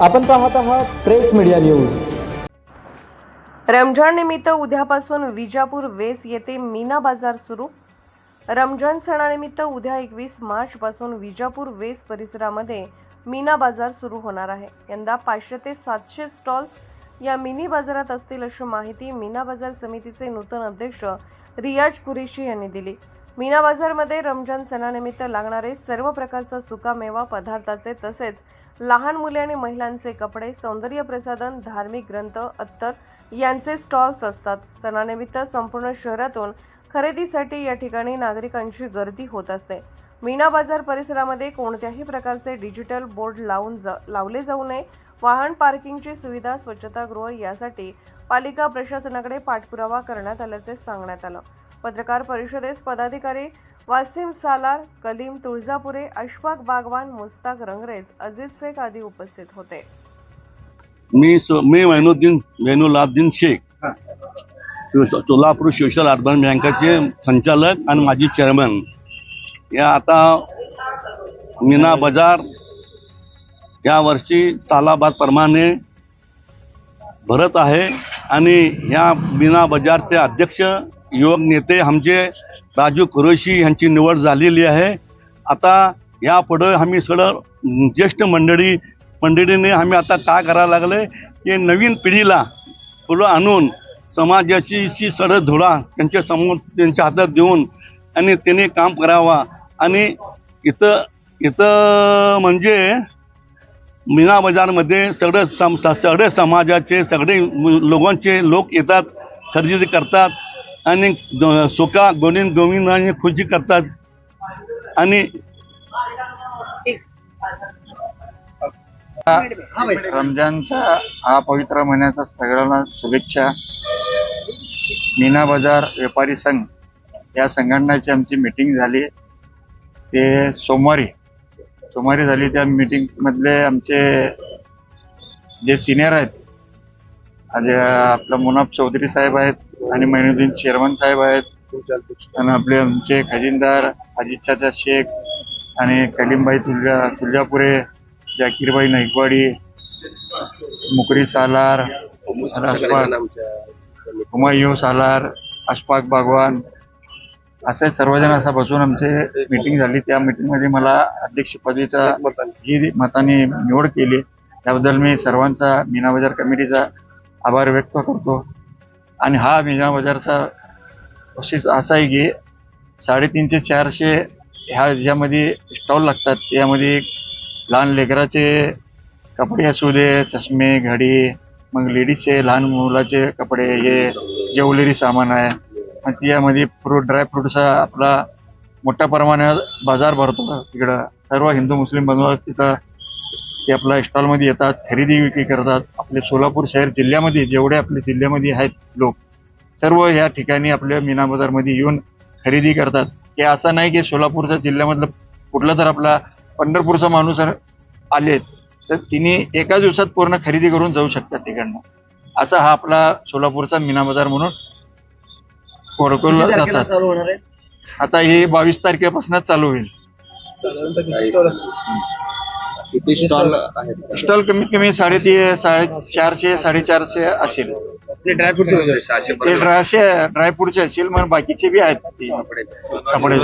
आपण पाहत आहात प्रेस मीडिया न्यूज. रमजान निमित्त उद्यापासून विजापूर वेस येथे मीना बाजार सुरू. रमजान सणानिमित्त उद्या एकवीस मार्च पासून विजापूर वेस परिसरामध्ये मीना बाजार सुरू होणार आहे. यंदा पाचशे ते सातशे स्टॉल्स या मिनी बाजारात असतील अशी माहिती मीना बाजार समितीचे नूतन अध्यक्ष रियाज कुरेशी यांनी दिली. मीना बाजारमध्ये रमजान सणानिमित्त लागणारे सर्व प्रकारचा सुकामेवा पदार्थाचे तसेच लहान मुले आणि महिलांचे कपडे सौंदर्य प्रसाधन धार्मिक ग्रंथ अत्तर यांचे स्टॉल्स असतात. सणानिमित्त संपूर्ण शहरातून खरेदीसाठी या ठिकाणी नागरिकांची गर्दी होत असते. मीना बाजार परिसरामध्ये कोणत्याही प्रकारचे डिजिटल बोर्ड लावून जा लावले जाऊ नये. वाहन पार्किंगची सुविधा स्वच्छतागृह यासाठी पालिका प्रशासनाकडे पाठपुरावा करण्यात आल्याचे सांगण्यात आलं. पत्रकार परिषदेस पदाधिकारी वासिम सालार कलीम तुळजापुरे अशफाक बागवान मुस्ताक रंगरेज अजित शेख आदी उपस्थित होते. मी सो- मी वैनुद्दीन वैनुलाब्दीन शेख. सोलापूर सोशल अर्बन बँकेचे संचालक आणि माजी चेअरमन. या आता मीना बाजार या वर्षी सालाबाद प्रमाणे भरत आहे आणि ह्या मीना बाजारचे अध्यक्ष युवक नेते आमचे राजू कुरेशी यांची निवड झालेली आहे. आता यापुढं आम्ही सगळं ज्येष्ठ मंडळी मंडळीने आम्ही आता काय करायला लागले? की नवीन पिढीला पुढं आणून समाजाची शी धुळा त्यांच्यासमोर त्यांच्या हातात देऊन आणि त्याने काम करावा. आणि इथं इथं म्हणजे मीना बाजारमध्ये सगळे सम सगळे समाजाचे सगळे लोकांचे लोक येतात खरेदी करतात. आणि सुका गोविंद गोविंदाने खुशी करतात. आणि रमजानचा हा पवित्र महिन्याचा सगळ्यांना शुभेच्छा. मीना बाजार व्यापारी संघ या संघटनाची आमची मीटिंग झाली. ते सोमवारी सोमवारी झाली त्या मीटिंगमधले आमचे जे सिनियर आहेत आज आपला मुनाफ चौधरी साहेब आहेत आणि महिनुद्दीन चेअरमन साहेब आहेत. आणि आपले आमचे खजिनदार अजित शेख आणि कलीमबाई तुलजा तुळजापुरे जाकीरबाई नाईकवाडी मुकरी सालार अशफाक हुमायूं सालार अशफाक बागवान असे सर्वजण असं बसून आमचे मीटिंग झाली. त्या मीटिंगमध्ये मला अध्यक्ष पदवीचा ही मताने निवड केली. त्याबद्दल मी सर्वांचा मीना बाजार कमिटीचा आभार व्यक्त करतो. आणि हा मेगा बाजारचा प्रोसेस असा आहे की साडेतीनशे चारशे ह्या ज्यामध्ये स्टॉल लागतात. त्यामध्ये लहान लेकराचे कपडे असू दे चष्मे घडी मग लेडीजचे लहान मुलाचे कपडे हे ज्वेलरी सामान आहे. मग त्यामध्ये फ्रूट ड्रायफ्रूटचा आपला मोठ्या प्रमाणात बाजार भरतो तिकडं सर्व हिंदू मुस्लिम बांधव तिथं ते आपल्या स्टॉलमध्ये येतात खरेदी विक्री करतात. आपले सोलापूर शहर जिल्ह्यामध्ये जेवढे आपल्या जिल्ह्यामध्ये आहेत लोक सर्व या ठिकाणी आपल्या मीना बाजारमध्ये येऊन खरेदी करतात. हे असं नाही की सोलापूरच्या जिल्ह्यामधलं कुठला तर आपला पंढरपूरचा माणूस आले तर तिने एका दिवसात पूर्ण खरेदी करून जाऊ शकतात तिकडनं. असा हा आपला सोलापूरचा मीना बाजार म्हणून ओळखला जातात. आता हे बावीस तारखेपासूनच चालू होईल. स्टॉल कमीत कमी साडेतीन साडे चारशे साडेचारशे असेल. ते ड्रायशे ड्रायफ्रूटचे असतील मग बाकीचे बी आहेत. ते कपडे